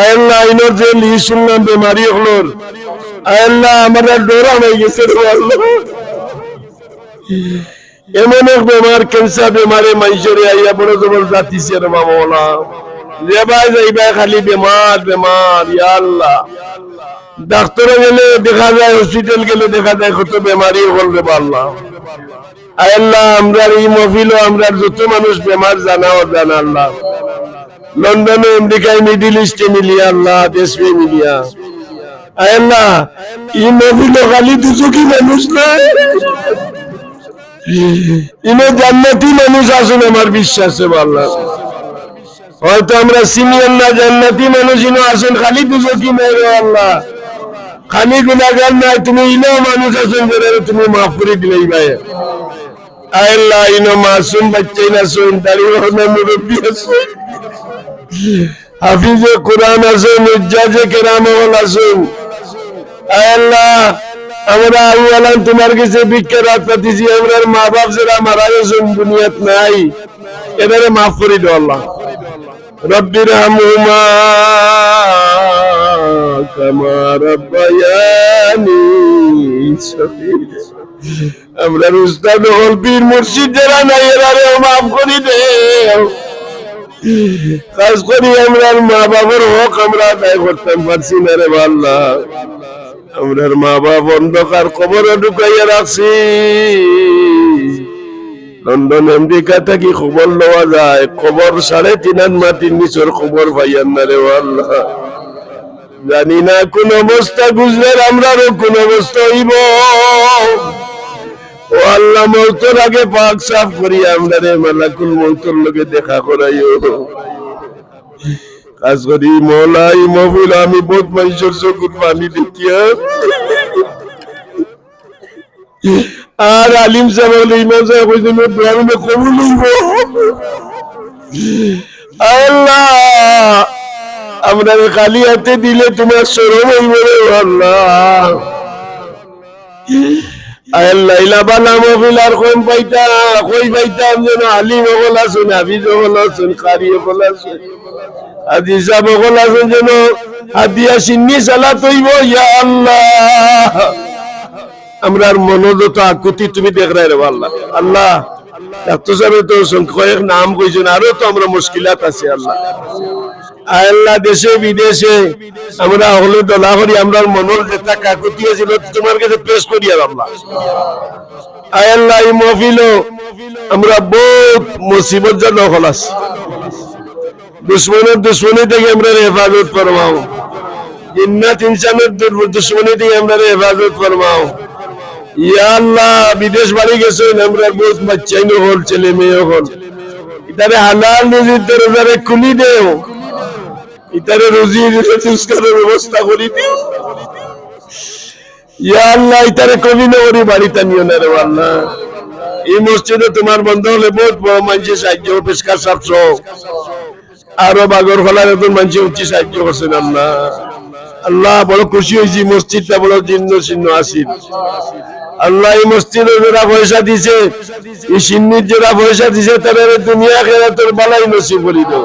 আল্লাহ আইনের যে লি শুনলাম বেমারি হলোর। আল্লাহ আমার ডোরা হয়ে গেছে এমন এক বেমার ক্যান্সার বেমারে মানুষের আইয়া বড় জবর জাতিছে রে বলা যেবাই যাইবা খালি বেমার বেমার, ইয়া ডাক্তারে গেলে দেখা যায় হসপিটাল গেলে দেখা যায় কত বেমারি হল রে আল্লাহ আল্লাহ আমরা এই মফিল আমরা যত মানুষ বেমার জানা ও জানা আল্লাহ। লন্ডনে, আমেরিকায়, মিডিল ইস্টে মিলিয়া, আল্লাহ দেশে মিলিয়া। আল্লাহ মফিল খালি দুচকি মানুষ না? ইনো জান্নাতি মানুষ আসুন আমার বিশ্বাসে আল্লাহ। হয়তো আমরা সিনিয়র না, জান্নাতি মানুষ ইনো আসুন খালি দুচকি মেরে আল্লাহ? খালি নাই, তুমি ইনো মানুষ আছেন যারা তুমি মাফ করে দিলেই ভাই। আল্লাহ, ইনো মাসুম বাচ্চাই না শুন দাঁড়িয়ে মুরব্বী আছেন হাফিজে কোরআন আছেন উজ্জাজে কেরাম আছেন আল্লাহ, আমরা তোমার কাছে ভিক্ষা রাত পাতিছি, আমরা মা বাপ যারা মারা গেছেন, দুনিয়াত নাই। এবারে মাফ করে দাও আল্লাহ। রব্বির হামুমা আমরা উস্তাদ হল পীর মুর্শিদ যারা নাই মাফ আমরা মা আমরা মা বাপ লন্ডন আমেরিকা থেকে খবর লওয়া যায় খবর সাড়ে তিন মাটির নিচর খবর পাইয়ান না রে আল্লাহ জানি না কোন অবস্থা গুজরার আমরারও কোন অবস্থা হইব ও আল্লাহ মৌতর আগে পাক সাফ করি, আমরা রে মালাকুল মৌতর লোকে দেখা করাইও। কাজ করি, মলাই মহিলা আমি বহুত মানুষের চকুর পানি দেখিয়া। আর আলিম সাহেব ইমাম সাহেব কইছেন দোয়ারে কবুল হইব আল্লাহ, আমরা খালি হাতে দিলে তোমার সরম হইব আল্লাহ। আল্লাহ ইলাবালা মহিলার কম পাইতা, কই পাইতাম যেন আলিম হল আসুন হাফিজ হল আসুন কারি হল আসুন আজি সাহেব হল আসুন যেন হাতিয়া সিন্নি সালা তৈব, ইয়া আল্লাহ। আমরার মনোযত আকুতি তুমি দেখ রে আল্লাহ। আল্লাহ ডাক্তার সাহেব তো কয়েক নাম কইছেন, আরও তো আমরা মুশকিলাত আছে, আল্লাহ। আল্লাহ দেশে বিদেশে আমরা হলে দলা করি, আমরা মনের যেটা কাকুতি ছিল তোমার কাছে পেশ করি আল্লাহ। মহফিল আমরা বহুত মুসিবত দুশ্মনের দুশ্মনী থেকে আমরা হেফাজত ফরমাও। জিন্নাত ইনসানের দুশ্মনী থেকে আমরা হেফাজত ফরমাও। ইয়া আল্লাহ, বিদেশ বাড়ি গেছেন, আমরা বহুত বাচ্চাই হল, ছেলে মেয়ে হল। ইতারে হালাল রুজির দরজারে খুলি দেও। ইতারে রুজি রোজগারের ব্যবস্থা করি দিও। ইয়া আল্লাহ, ইতারে কবি নগরী বাড়িতে নিও না রে আল্লাহ। এই মসজিদে তোমার বন্ধ হলে বহুত বড় মানুষের সাহায্য পেশকার আরও বাগর নতুন মানুষ সাহায্য করছেন আল্লাহ। আল্লাহ, বড় খুশি হয়েছি, মসজিদটা বড় আসিল। আল্লাহ, এই মসজিদে যারা পয়সা দিছে, এই সিন্নির যারা পয়সা দিছে, তাদের দুনিয়া খেলা তোর বালাই নসিব করি দাও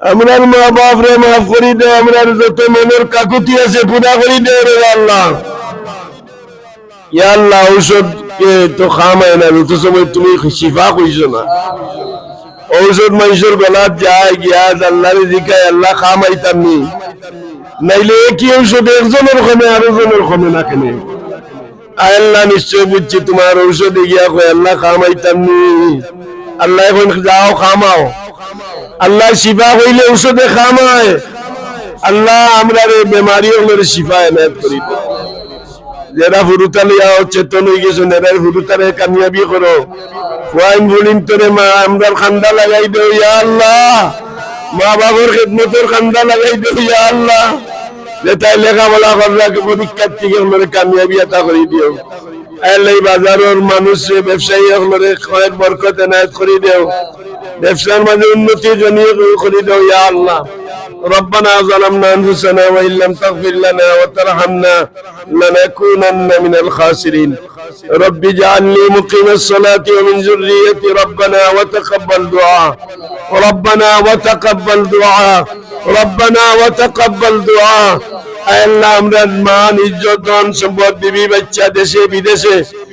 আমরার মা বাপ রে মাফ করি দে, আমরার যত মনের কাকুতি আছে পুরা করি দে রে আল্লাহ। ইয়া আল্লাহ ঔষধ তো খামায় না সময় তুমি শিফা কইছো না। ঔষধ মানুষের গলাত যায় গিয়া আল্লাহ জিকায় আল্লাহ খামাইতাম নি নাইলে কি ঔষধ একজনের কমে আরও কমে না কেনে? আল্লাহ, নিশ্চয় বুঝছি তোমার ঔষধে গিয়া কয়, আল্লাহ খামাইতাম নি আল্লাহ এখন যাও, খামাও। আল্লাহ শিফা হইলে ঔষধে খামায়। আল্লাহ আমরা রে বেমারি হলে শিফা এনায়ত করি। যারা ফুরুতালে চেতন হয়ে গেছে এরা ফুরুতারে কামিয়াবি করো। ওয়াইন ভুলিন তোরে মা, আমরা খান্দা লাগাই দেও, ইয়া আল্লাহ। মা বাবার খেদমতের খান্দা লাগাই দেও, ইয়া আল্লাহ। যে তাই লেখাপড়া করাকে পরীক্ষার থেকে আপনার কামিয়াবি আতা করে দিও। এই বাজারের মানুষ ব্যবসায়ী আপনার কয়েক বরকত এনায়ত করে দেও। ব্যবসার মাঝে উন্নতি জনিয়ে করে দেও ইয়া আল্লাহ ربنا ظلمنا انفسنا وان لم تغفر لنا وترحمنا لنكونن من الخاسرين رب اجعلني مقيم الصلاة ومن ذريتي ربنا وتقبل دعاء ربنا وتقبل دعاء ربنا وتقبل دعاء আল্লাহ আমরা মান ইজ্জত ধন সম্পদ বিবি বাচ্চা দেশে বিদেশে